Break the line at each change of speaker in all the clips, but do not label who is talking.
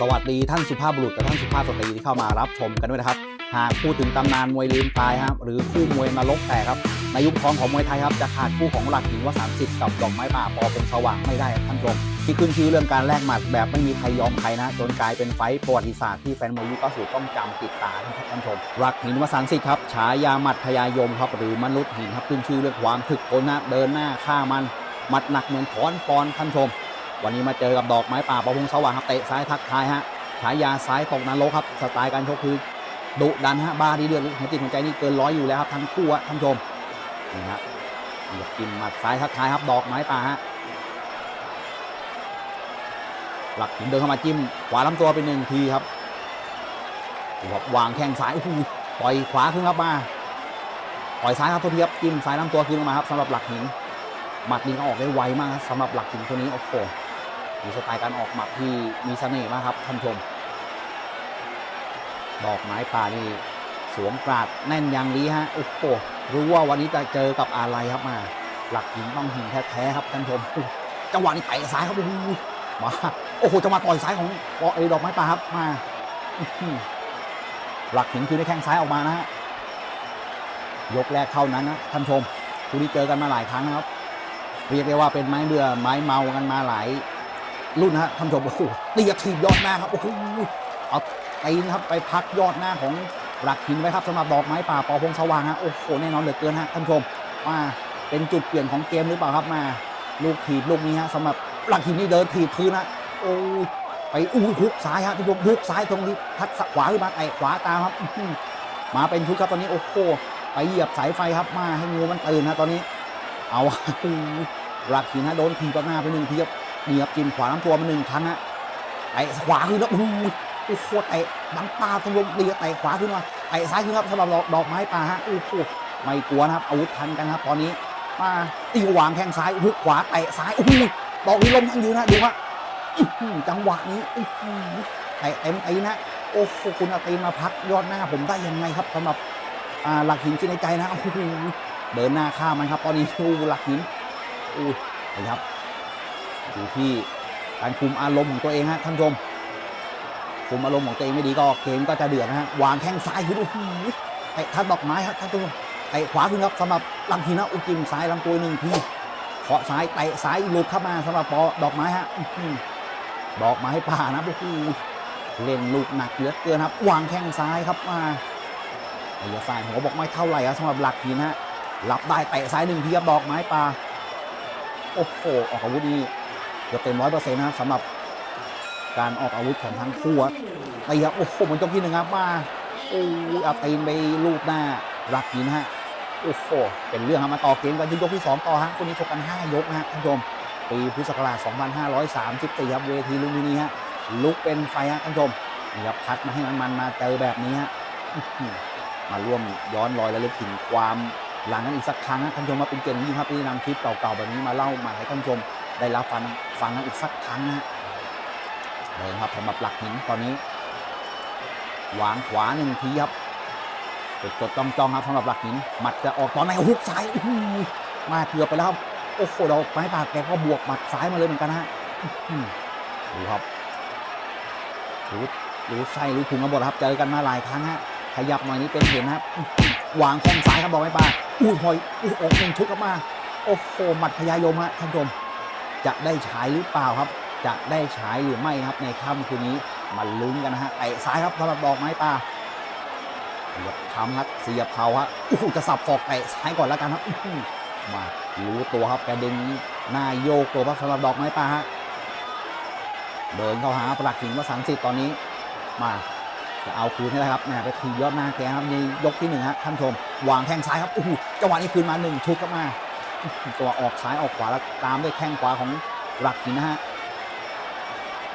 สวัสดีท่านสุภาพบุรุษและท่านสุภาพสตรีที่เข้ามารับชมกันด้วยนะครับ หากพูดถึงตำนานมวยลืมตายครับหรือคู่มวยนรกแตกครับในยุคทองของมวยไทยครับจะขาดคู่ของหลักหินว่า 30 กับดอกไม้ป่าปอเป็นสว่างไม่ได้ครับท่านชมที่ขึ้นชื่อเรื่องการแลกหมัดแบบไม่มีใครยอมใครนะ จนกลายเป็นไฟประวัติศาสตร์ที่แฟนมวยยุค90ต้องจำติดตานครับท่านชมหลักหินวสันสิทธิ์ครับฉายาหมัดพยายมครับหรือมนุษย์หินครับขึ้นชื่อเรื่องความถึกทนนะเดินหน้าฆ่ามันหมัดหนักเหมือนค้อนปอนท่านชม วันนี้มาเจอกับดอกไม้ป่าประพงสว่างครับเตะซ้ายทักทายฮะฉายาซ้ายตกนรกครับสไตล์การชกคือดุดันฮะบ้าดีเดือดหัวจิตหัวใจนี่เกินร้อยอยู่แล้วครับทั้งคู่ท่านชมนี่ฮะเหยียบกินหมัดซ้ายทักทายครับดอกไม้ป่าฮะหลักหินเดินเข้ามาจิ้มขวาลำตัวไปหนึ่งทีครับวางแข้งซ้ายโอ้โหปล่อยขวาขึ้นครับมาปล่อยซ้ายครับทุกทีครับจิ้มซ้ายลำตัวขึ้นมาครับสำหรับหลักหินหมัดนี้ก็ออกได้ไวมากสำหรับหลักหินคนนี้โอ้โห มีสไตล์การออกหมัดที่มีเสน่ห์มากครับท่านชม ดอกไม้ป่านี่สวมกราดแน่นอย่างนี้ฮะโอ้โหรู้ว่าวันนี้จะเจอกับอะไรครับมา หลักหินต้องหินแท้ๆครับท่านชมจังหวะนี้เตะซ้ายครับโอ้โหมาโอ้โหจังหวะต่อยซ้ายของไอ้ดอกไม้ป่าครับมาหลักหินคือได้แข้งซ้ายออกมานะฮะยกแรกเท่านั้นนะท่านชมคู่นี้เจอกันมาหลายครั้งนะครับ เรียกได้ว่าเป็นไม้เบื่อไม้เมากันมาหลาย รุ่นนะฮะท่านผู้ชมโอ้โหตีกระถีบยอดหน้าครับโอ้โหเอาตีนะครับไปพักยอดหน้าของหลักหินไว้ครับสำหรับดอกไม้ป่าปอพงสว่างฮะโอ้โหแน่นอนเหลือเกินฮะท่านผู้ชมมาเป็นจุดเปลี่ยนของเกมหรือเปล่าครับมา ลูกถีบลูกนี้ฮะสำหรับหลักหินนี่เดินถีบพื้นนะโอ้ยไปอุ้ยฮุกซ้ายฮะท่านผู้ชมฮุกซ้ายตรงนี้ทัดขวาขึ้นมาไต่ขวาตามครับมาเป็นชุดครับตอนนี้โอ้โหไปเหยียบสายไฟครับมาให้งูมันตื่นฮะตอนนี้ เอาหลักหินฮะโดนทีต่อหน้าไปหนึ่งทีครับ นี่ครับกินขวาน้ำตัวมาหนึ่งครั้งฮะไอ้ขวาขึ้นแล้วโอ้โหโอ้โหเตะบังตาตรงลมดีเตะขวาขึ้นมาไอ้ซ้ายขึ้นครับสำหรับดอกไม้ป่าฮะโอ้โหไม่กลัวนะครับอาวุธทันกันครับ ตอนนี้มาตีวางแข้งซ้ายหุกขวาเตะซ้ายโอ้โหดอกนี้ลมทั้งยืนนะดูฮะอื้หือจังหวะนี้โอ้โหเตะเต็มตีนะโอ้โหคุณอาตีมาพักยอดหน้าผมได้ยังไงครับสำหรับอ่าหลักหินที่ในใจนะโอ้โหเดินหน้าข้ามมันครับ ตอนนี้ดูหลักหินอู้นะครับ ดูที่การคุมอารมณ์ของตัวเองฮะท่านผู้ชม คุมอารมณ์ของตัวเองไม่ดีก็เกมก็จะเดือดนะฮะวางแข้งซ้ายขึ้นโอ้โหไอ้ทัดดอกไม้ครับท่านผู้ชมไอ้ขวาขึ้นครับสำหรับลำทีนะอุจิมซ้ายลำตัวหนึ่งทีเคาะซ้ายเตะซ้ายหลุดเข้ามาสำหรับปอดอกไม้ฮะดอกไม้ป่านะโอ้โหเล่นลูกหนักเหลือเกินครับ วางแข้งซ้ายครับมาไอ้ยาซ้ายหัวบอกไม่เท่าไหร่ครับสำหรับหลักหินฮะรับได้เตะซ้ายหนึ่งทีครับดอกไม้ปลาโอ้โหออกอาวุธนี่ เกือบเต็มร้อยเปอร์เซ็นต์นะสำหรับการออกอาวุธของทั้งคู่อะตีครับโอ้โหเหมือนจบที่หนึ่งครับมาโอ้ยเอาตีนไปลูบหน้ารักหินฮะโอ้โหเป็นเรื่องครับมาต่อเกมกันยกที่สองต่อฮะคนนี้ชกกันห้ายกนะฮะท่านผู้ชมปีพุทธศักราช2534ครับเวทีลุมพินีฮะลุกเป็นไฟฮะท่านผู้ชมนี่ครับคัดมาให้มันมันมาเจอแบบนี้ฮะมาร่วมย้อนรอยและลึกถึงความหลังนั้นอีกสักครั้งนะท่านผู้ชมมาเป็นเกียรติยิ่งครับที่นำคลิปเก่าๆแบบนี้มาเล่ามาให้ท่านผู้ชม ได้รับฟังฟังกันอีกสักครั้งนะฮะเลยครับสำหรับหลักหินตอนนี้วางขวาหนึ่งทีครับจดจดจ้องจองๆครับสำหรับหลักหินหมัดจะออกตอนไหนฮุกซ้ายมาเกือบไปแล้วโอ้โหเราไม้ปากแกก็บวกหมัดซ้ายมาเลยเหมือนกันฮะดูครับรู้รู้ไส้รู้พุงกันหมดครับเจอกันมาหลายครั้งฮะขยับหน่อยนี้เป็นเห็นนะครับวางแข้งซ้ายครับบอกไม่ปากอุ้ยพอยอุ้ยออกหนึ่งชุดครับมา โอ้โหหมัดพยายมฮะท่านผู้ชม จะได้ฉายหรือเปล่าครับ จะได้ฉายหรือไม่ครับในค่ำคืนนี้มาลุ้นกันนะฮะเตะซ้ายครับสำหรับดอกไม้ปลาเสียบคำครับเสียบเขาฮะอู้หูจะสับศอกเตะซ้ายก่อนแล้วกันครับมารู้ตัวครับแกดึงหน้าโยกตัวครับสำหรับดอกไม้ปลาฮะเดินเข้าหาปลักหินว่าสันสิทธิ์ตอนนี้มาจะเอาคืนให้ได้ครับแหมไปทียอดหน้าแกครับในยกที่หนึ่งฮะท่านชม วางแข้งซ้ายครับโอ้โหจังหวะนี้คืนมาหนึ่งชุดครับมา ตัวออกซ้ายออกขวาแล้วตามด้วยแข้งขวาของหลักหินนะฮะ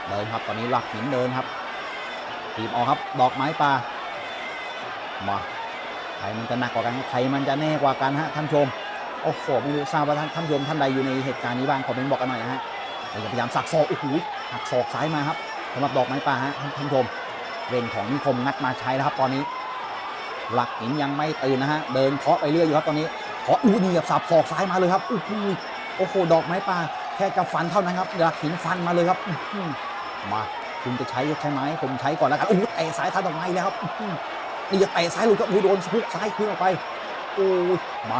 เดินครับตอนนี้หลักหินเดินครับทีมออกครับดอกไม้ปลามาใครมันจะหนักกว่ากันใครมันจะแน่กว่ากันฮะท่านชมโอ้โหไม่รู้ทราบว่าท่านท่านชมท่านใดอยู่ในเหตุการณ์นี้บ้างคอมเมนต์บอกกันหน่อยนะฮะพยายามสักศอกโอ้โหหักศอกซ้ายมาครับสำหรับดอกไม้ปลาฮะท่านชมเล่นของนิคมงัดมาใช้แล้วครับตอนนี้ หลักหินยังไม่ตื่นนะฮะเดินเคาะไปเรื่อยอยู่ครับตอนนี้ เคาะอู้นี่ครับสับศอกซ้ายมาเลยครับโอ้โหโอ้โหดอกไม้ป่าแค่จะฟันเท่านั้นครับหลักหินฟันมาเลยครับมาคุณจะใช้ใช่ไหมผมใช้ก่อนแล้วกันโอ้โหเตะซ้ายทันออกมาอีกแล้วครับนี่จะเตะซ้ายหลุดครับโอ้โหโดนฮุกซ้ายคืนออกไปโอ้ยมา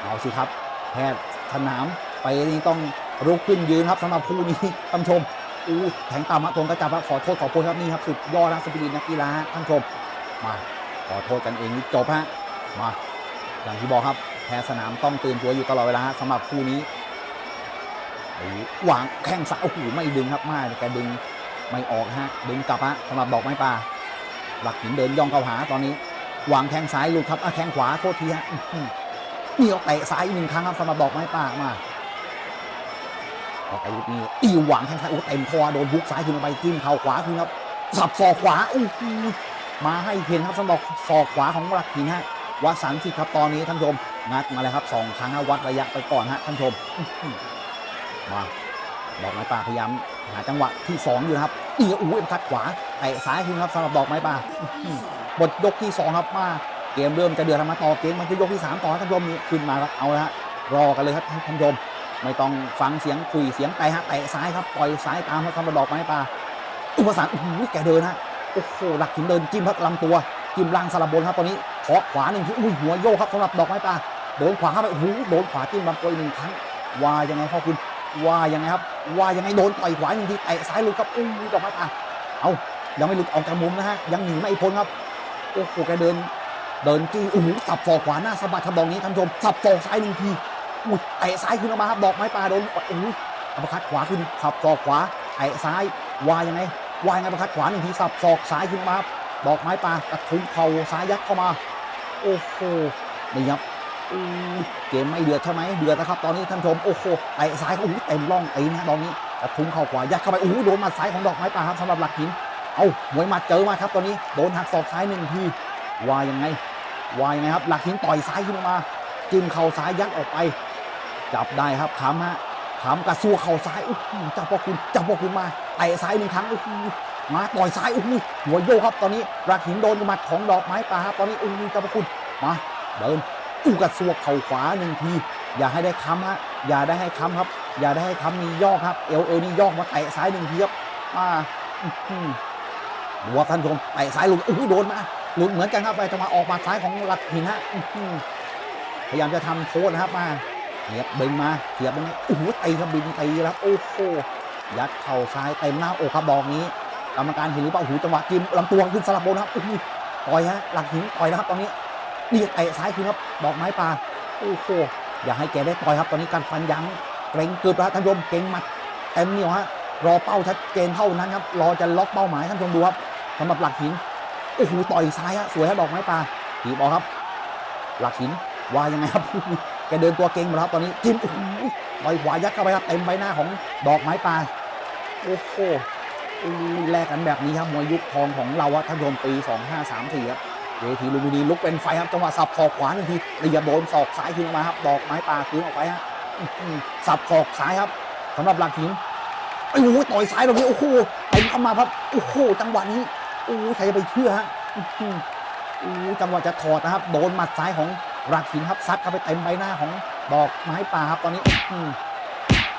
เอาสิครับ แพทย์สนามไปนี่ต้องลุกขึ้นยืนครับสำหรับคู่นี้ท่านชมอู้แทงต่ำฮะตรงกระจับครับขอโทษขอโพยครับนี่ครับสุดยอดนะสปิริตนักกีฬาท่านชมมาขอโทษกันเองนี่จบฮะมาอย่างที่บอกครับ แพทย์สนามต้องตื่นตัวอยู่ตลอดเวลาสำหรับคู่นี้หวางแข้งซ้ายโอ้โหไม่ดึงครับไม่แกดึงไม่ออกฮะดึงกลับฮะสำหรับดอกไม้ป่า หลักหินเดินย่องเข้าหาตอนนี้วางแข้งซ้ายลุดครับอะแข้งขวาโทษทีฮะนี่เอาเตะซ้ายอีกหนึ่งครั้งครับสำหรับดอกไม้ป่ามาออกไปลูกนี้อีหวังแข้งซ้ายโอ้เต็มคอโดนบุกซ้ายขึ้นไปจิ้มเข่าขวาขึ้นครับสับศอกขวาโอ้โหมาให้เห็นครับสำหรับศอกขวาของหลักหินฮะวัดสันสิครับตอนนี้ท่านผู้ชม งัดมาเลยครับสองครั้งวัดระยะไปก่อนฮะท่านชมมาดอกไม้ป่าพยายามหาจังหวะที่สองอยู่นะครับอีโอ้ยคัดขวาเตะซ้ายขึ้นครับสำหรับดอกไม้ป่าบทยกที่สองครับมาเกมเริ่มจะเดือดแล้วมาต่อเกมมันคือยกที่ 3 ต่อท่านชมขึ้นมาแล้วเอาละฮะรอกันเลยครับท่านชมไม่ต้องฟังเสียงคุยเสียงไตฮะเตะซ้ายครับปล่อยซ้ายตามเขาทำระดอกไม้ปลาอุปสรรคโอ้โหแกเดินฮะโอ้โหหลักหินเดินจิ้มพักลำตัวจิ้มล่างสลับบนครับตอนนี้ขอขวาหนึ่งทีอุ้ยหัวโยกครับสำหรับดอกไม้ปลา โดนขวาเข้าไปโอ้โหโดนขวาจิ้มลำตัวอีกหนึ่งครั้งว่ายังไงพ่อคุณว่ายังไงครับว่ายังไงโดนต่อยขวาหนึ่งทีเตะซ้ายลุดครับอุ้ยดอกไม้ปลาเอายังไม่หลุดออกจากมุมนะฮะยังหนีไม่พ้นครับโอ้โหแกเดิน เดินจี้โอ้โหสับศอกขวาหน้าสะบัดครับดอกนี้ท่านผู้ชมสับศอกซ้ายหนึ่งทีอุ้ยเตะซ้ายขึ้นออกมาครับดอกไม้ปลาโดนโอ้โหอัปร์คัดขวาขึ้นสับศอกขวาเตะซ้ายวายยังไงวายยังไงอัปร์คัดขวาหนึ่งทีสับศอกซ้ายขึ้นมาครับดอกไม้ปลากระทุ้งเข่าซ้ายยัดเข้ามา โอ้โหนี่ครับ เกมไม่เดือดใช่ไหมเดือดนะครับตอนนี้ท่านชมโอ้โหเตะซ้ายโอ้โหเต็มร่องตีนนะตอนนี้กระทุ้งเข่าขวายัดเข้าไปโอ้โหโดนหมัดซ้ายของดอกไม้ปลาครับสำหรับหลักหินเอามวยหมัดเจอมาครับตอนนี้โดนหักศอกซ้ายหนึ่งทีวายยังไงวายยังไงครับ หลักหินต่อยซ้ายขึ้นมา จิ้มเข่าซ้ายยัดออกไป จับได้ครับขำฮะขำกระซัวเข่าซ้ายโอ้โหจับพอคุณจับพอคุณมาเตะซ้ายหนึ่งครั้งโอ้โหมาต่อยซ้ายโอ้โหหัวโยกครับตอนนี้หลักหินโดนหมัดของดอกไม้ปลาครับตอนนี้โอ้โหจับพอคุณมาเดิน อู้กระซัวเข่าขวาหนึ่งที อย่าให้ได้ค้ำฮะอย่าได้ให้ค้ำครับ อย่าได้ให้ค้ำมีย่อกครับเอวเอวนี่ย่อกมาเตะซ้ายหนึ่งทีครับมาหือดูว่าท่านชมเตะซ้ายหลุดโอ้โหโดนมาหลุดเหมือนกันครับไปจังหวะออกมาซ้ายของหลักหินฮะพยายามจะทำโทษนะครับมาเสียบดึงมาเสียบตรงนี้โอ้โหตีครับบินตีแล้วโอ้โหยัดเข่าซ้ายเต็มหน้าอกครับดอกนี้กรรมการเห็นหรือเปล่าโอ้โหจังหวะจิ้มลำตัวขึ้นสลับบนครับต่อยฮะหลักหินต่อยแล้วครับตอนนี้ นี่เตะซ้ายคืนครับดอกไม้ปลาโอ้โหอย่าให้แกได้ต่อยครับ ตอนนี้การฟันยั้งเกรงเกือบแล้วท่านผู้ชมเก่งมัดเต็มเหนียวฮะรอเป้าชัดเจนเท่านั้นครับรอจะล็อกเป้าหมายท่านผู้ชมดูครับสำหรับหลักหินโอ้โหต่อยซ้ายฮะสวยฮะดอกไม้ปลาถีบออกครับ หลักหินวายยังไงครับแกเดินตัวเก่งหมดแล้วครับตอนนี้จิ้มโอ้โหต่อยขวายัดเข้าไปครับเต็มใบหน้าของดอกไม้ปลาโอ้โหแลกกันแบบนี้ครับมวยยุคทองของเราอะท่านผู้ชมปี 2534ครับ เวทีลุมพินีลุกเป็นไฟครับจังหวะสับศอกขวาหนึ่งทีเรียบโดนศอกซ้ายขึ้นมาครับดอกไม้ปลาคืนออกไปฮะสับศอกซ้ายครับสำหรับหลักหินโอ้โหต่อยซ้ายแบบนี้โอ้โหเต็มเข้ามาครับโอ้โหจังหวะนี้โอ้ใครจะไปเชื่อฮะโอ้จังหวะจะถอดนะครับ โดนหมัดซ้ายของรักหินครับซัดเข้าไปเต็มใบหน้าของดอกไม้ป่าครับตอนนี้อื้อหือ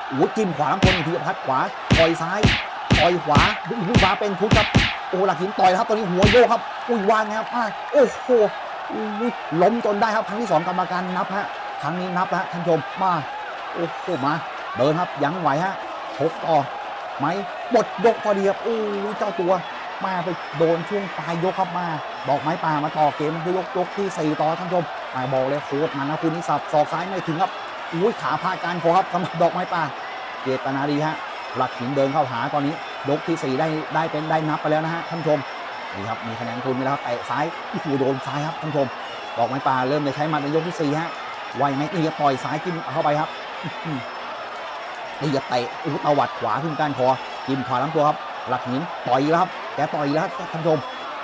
โอ้จิ้มขวาคนทีพัดขวาต่อยซ้ายต่อยขวาดูหูฟ้าเป็นทุกครับ โอ้หลักหินต่อยครับตอนนี้หัวโยกครับ อุ้ยวางนะครับพลาดโอ้โหล้มจนได้ครับครั้งที่สองกรรมการนับฮะครั้งนี้นับแล้วท่านชมมาโอ้โหมา เดินครับยังไหวฮะชกต่อไหมบดยกพอดีครับโอ้เจ้าตัวมาไปโดนช่วงปลายยกครับมาดอกไม้ป่ามาต่อเกมคือยกยกที่สี่ต่อท่านชมมาบอกเลยโคตรมันนะคุณนี่สับศอกซ้ายไม่ถึงครับอุ้ยขาพาการคอครับสำหรับดอกไม้ป่าเจตนาดีฮะหลักหินเดินเข้าหาตอนนี้ ยกที่สี่ได้ได้เป็นได้นับไปแล้วนะฮะท่านชมนี่ครับมีคะแนนทุนไปแล้วเตะซ้ายโอ้โหโดนซ้ายครับท่านชมดอกไม้ป่าเริ่มเลยใช้มัดในยกที่สี่ฮะว่ายไงนี่จะต่อยซ้ายจิ้มเข้าไปครับอื้อหือนี่จะเตะอู้ตวัดขวาขึ้นก้านคอจิ้มขวาลำตัวครับ หลักหินต่อยแล้วครับแกต่อยแล้วท่านชม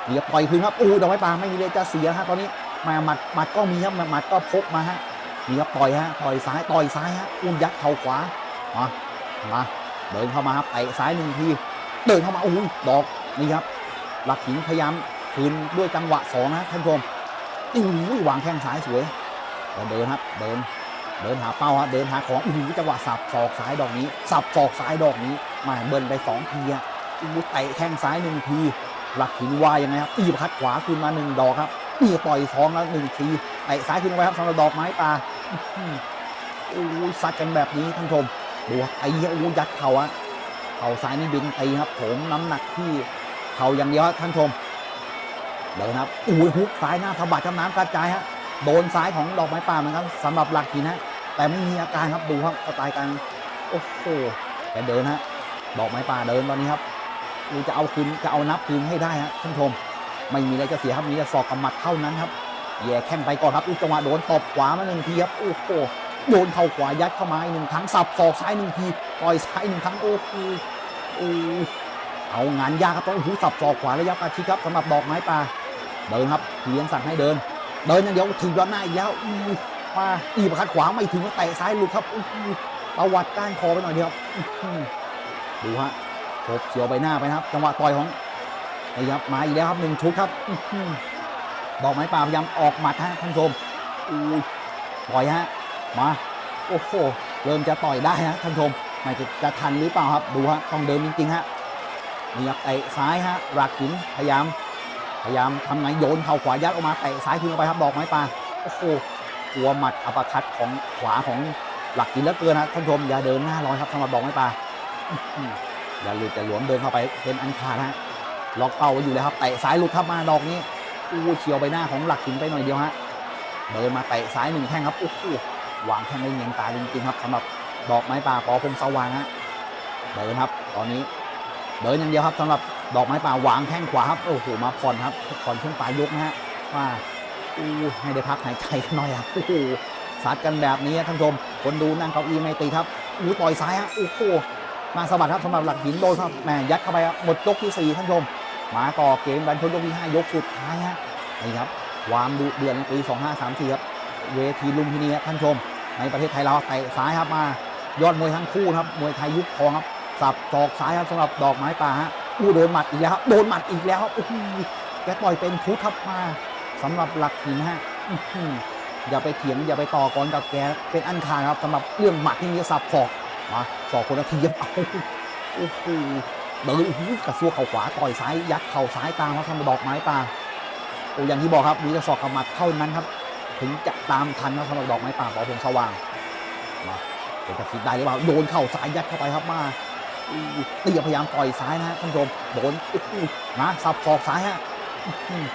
เดี๋ยวต่อยคืนครับอู้ดอกไม้ปลาไม่มีเลยจะเสียฮะตอนนี้มาหมัดหมัดก็มีครับหมัดก็พกมาฮะนี่ครับต่อยฮะต่อยซ้ายต่อยซ้ายฮะอุ้นยัดเข่าขวามามาเดินเข้ามาครับเตะซ้ายหนึ่งที เดินเข้ามาอุ้ยดอกนี่ครับ หลักหินพยายามคืนด้วยจังหวะสองนะท่านผู้ชมอุ้ยวางแข้งซ้ายสวยเดินครับ เดิน เดินหาเป้าฮะเดินหาของอู้จังหวะสับศอกซ้ายดอกนี้ สับศอกซ้ายดอกนี้มาเบิ้ลไปสองทีอะอู้เตะแข้งซ้ายหนึ่งทีหลักหินวายยังไงครับตีพัดขวาคืนมาหนึ่งดอกครับนี่ต่อยท้องแล้วหนึ่งทีเตะซ้ายคืนไปครับสำหรับดอกไม้ปลาอื้อหือโอ้ยซัดกันแบบนี้ท่านผู้ชมดูครับไอ้โอ้ยยัดเข่าอะ ข่าซ้ายนี่บินตีครับผมน้ำหนักที่เข่าอย่างเดียวท่านชมเดินครับอุ้ยฮุกซ้ายหน้าสะบัดจำน้ำกระจายฮะโดนซ้ายของดอกไม้ปลาเหมือนกันสำหรับหลักหินฮะแต่ไม่มีอาการครับดูครับสไตล์การโอ้โหแกเดินฮะดอกไม้ปลาเดินตอนนี้ครับกูจะเอาคืนจะเอานับคืนให้ได้ฮะท่านชม ไม่มีอะไรจะเสียครับมีแต่ศอกกับหมัดเท่านั้นครับแย่แข้งไปก่อนครับอีกจังหวะโดนตบขวามาหนึ่งทีครับโอ้โหโดนเข่าขวายัดเข้ามาอีกหนึ่งครั้งสับศอกซ้ายหนึ่งทีต่อยซ้ายหนึ่งครั้งโอ้โห เอางานยากครับต้องโอ้โหสับศอกขวาระยะประชิดครับสำหรับดอกไม้ปลาเดินครับเลี้ยงสั่งให้เดิน เดินอย่างเดียวถีบย้อนหน้าอีกแล้วมาอีประคัดขวาไม่ถึงก็เตะซ้ายหลุดครับอู้หูตวัดก้านคอไปหน่อยเดียวดูฮะโฉบเฉียวไปหน้าไปนะครับ จังหวะต่อยของนี่ครับมาอีกแล้วครับหนึ่งชุดครับดอกไม้ป่าพยายามออกหมัดฮะท่านผู้ชมอุ้ยต่อยฮะมาโอ้โหเริ่มจะต่อยได้ฮะท่านผู้ชม ไม่จะจะทันหรือเปล่าครับดูฮะต้องเดินจริงๆฮะนี่ครับเตะซ้ายฮะรักหินพยายาม พยายามทำไงโยนเข่าขวายัดออกมาเตะซ้ายคืนเข้าไปครับดอกไม้ป่าโอ้โหกลัวหมัดอัปคัดของขวาของหลักหินเหลือเกินฮะท่านผู้ชมอย่าเดินหน้าลอยครับสำหรับดอกไม้ป่าอย่าหลุดอย่หลวมเดินเข้าไปเป็นอันขาดฮะล็อกเป้าไว้อยู่แล้วครับเตะซ้ายหลุดเข้ามาดอกนี้อู้เฉียวไปหน้าของหลักหินไปหน่อยเดียวฮะเดินมาเตะซ้ายหนึ่งแข้งครับโอ้โหวางแข้งได้เงียนตาจริงๆครับสำหรับ ดอกไม้ป่าปอพงสว่างฮะเดินครับ ตอนนี้เดินอย่างเดียวครับสำหรับดอกไม้ป่าวางแข้งขวาครับโอ้โหมาผ่อนครับผ่อนช่วงปลายยกนะฮะว่าอู้ให้ได้พักหายใจกันหน่อยครับโอ้โหซัดกันแบบนี้ท่านผู้ชมคนดูนั่งเก้าอี้ไม่ตีครับอู้ต่อยซ้ายฮะโอ้โหมาสะบัดครับสำหรับหลักหินโดนครับแหมยัดเข้าไปครับหมดยกที่ 4 ท่านผู้ชมมาต่อเกมกันชนยกที่5ยกสุดท้ายฮะนี่ครับความดุเดือดในปี2534ครับเวทีลุมพินีครับท่านผู้ชมในประเทศไทยเราเตะซ้ายครับมา ยอดมวยทั้งคู่ครับมวยไทยยุคทองครับสับศอกซ้ายครับสำหรับดอกไม้ป่าฮะอู้โดนหมัดอีกแล้วครับโดนหมัดอีกแล้วครับโอ้แกต่อยเป็นชุดครับมาสำหรับหลักหินฮะอย่าไปเถียงอย่าไปต่อกรกับแกเป็นอันขาดครับสำหรับเรื่องหมัดที่มีสับศอกมาสอกคนละทีครับเอาโอ้โหเดินโอ้โหกระซวกเข่าขวาต่อยซ้ายยัดเข่าซ้ายตามครับทำดอกไม้ปลาโอ้อย่างที่บอกครับมีแต่ศอกกับหมัดเท่านั้นครับ ถึงจะตามทันครับสำหรับดอกไม้ป่าปอพงสว่างมา เป็นจะคิดได้หรือเปล่าโยนเข่าซ้ายยัดเข้าไปครับมาตีพยายามต่อยซ้ายนะฮะท่านผู้ชมโดนนะสับศอกซ้ายฮะอื้อหือ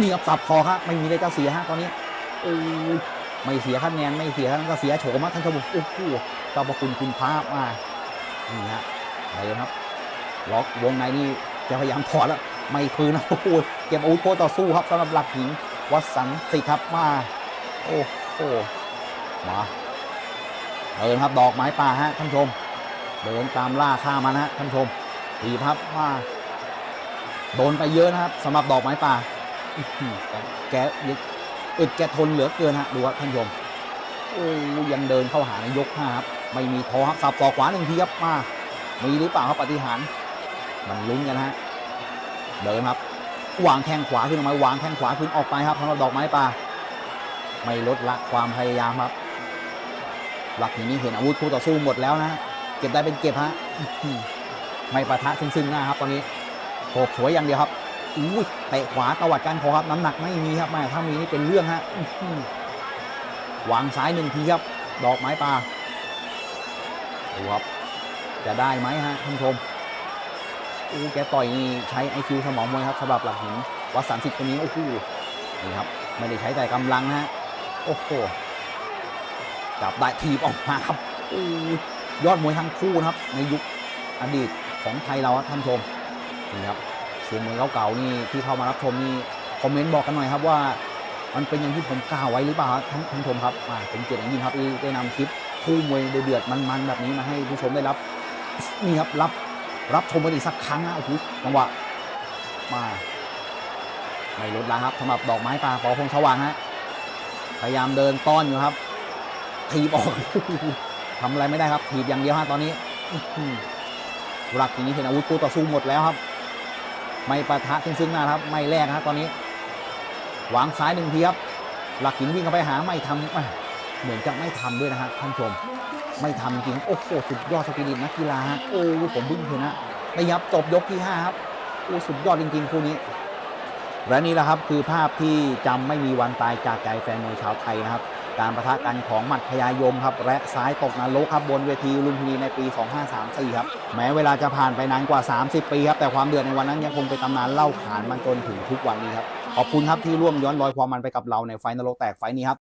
นี่ครับสับคอครับไม่มีอะไรจะเสียฮะตอนนี้โอ้ไม่เสียคะแนนไม่เสียก็เสียโฉมอะท่านผู้ชมโอ้โหเจ้าประคุณคุณพระมานี่ฮะไปเลยครับล็อกวงในนี่จะพยายามถอดแล้วไม่คืนนะโอ้โหเก็บอาวุธโคต่อสู้ครับสำหรับหลักหินวัดสันสิทธิ์ครับมา โอ้โหมา เดินครับดอกไม้ป่าฮะท่านชม เดินตามล่าฆ่ามันฮะท่านชมดีครับมาโดนไปเยอะนะครับสำหรับดอกไม้ป่า แกอึดแกทนเหลือเกินฮะดูครับท่านชมโอ้ยังเดินเข้าหาในยกห้าครับไม่มีท้อครับสับศอขวาหนึ่งทีครับมามีหรือเปล่าครับปฏิหารมันลุ้นกันฮะเดินครับวางแข้งขวาขึ้นออกมาวางแข้งขวาขึ้นออกไปครับสำหรับดอกไม้ป่า ไม่ลดละความพยายามครับ หลักหินนี้เห็นอาวุธคู่ต่อสู้หมดแล้วนะเก็บได้เป็นเก็บฮะไม่ปะทะซึ่งๆหน้าครับตอนนี้โฉบสวยอย่างเดียวครับอุ้ยเตะขวาตวัดกันคอครับน้ำหนักไม่มีครับแม่ถ้ามีนี่เป็นเรื่องฮะวางซ้ายหนึ่งทีครับ ดอกไม้ปลาดูครับจะได้ไหมฮะท่านชมอู้แกต่อยนี่ใช้ไอคิวสมองมวยครับสำหรับหลักหินวัดสันสิทธิ์คนนี้โอ้โหนี่ครับ ไม่ได้ใช้แต่กำลังฮะโอ้โห จับได้ทีบออกมาครับอยอดมวยทั้งคู่นะครับ ในยุคอดีตของไทยเราครับท่านชมนี่ครับเสียงมวยเก่าๆนี่ที่เข้ามารับชมนี่คอมเมนต์บอกกันหน่อยครับว่า มันเป็นอย่างที่ผมกล่าวไว้หรือเปล่าครับท่านผู้ชมครับอ่าเป็นเกียรติอย่างยิ่งครับที่ได้นำคลิปคู่มวยเดือดมันๆแบบนี้มาให้ผู้ชมได้รับนี่ครับรับรับชมกันอีกสักครั้งนะโอ้โหจังหวะมาไม่ลดละครับสำหรับดอกไม้ปลาปอพงสว่างฮะพยายามเดินต้อนอยู่ครับ ทีบออกทำอะไรไม่ได้ครับทีบอย่างเดียวฮะตอนนี้หลักอย่างนี้เห็นอาวุธคู่ต่อสู้หมดแล้วครับ ไม่ปะทะซึ่งซึ่งหน้าครับ ไม่แลกครับตอนนี้วางซ้ายหนึ่งทีครับ หลักหินวิ่งเข้าไปหาไม่ทำเหมือนจะไม่ทำด้วยนะฮะท่านผู้ชม ไม่ทำจริงโอ้โหสุดยอดสปิริตนักกีฬาฮะโอ้ผมเพิ่งเห็นนะไม่ยับจบยกที่5ครับโอ้สุดยอดจริงๆคู่นี้ และนี่แหละครับคือภาพที่จำไม่มีวันตายจากใจแฟนมวยชาวไทยนะครับ การประทะกันของหมัดพยายมครับ และซ้ายตกนรกครับบนเวทีลุมพินีในปี 2534 ครับ แม้เวลาจะผ่านไปนานกว่า 30 ปีครับ แต่ความเดือดในวันนั้นยังคงเป็นตำนานเล่าขานมันจนถึงทุกวันนี้ครับ ขอบคุณครับที่ร่วมย้อนรอยความมันไปกับเราในไฟนรกแตกไฟนี้ครับ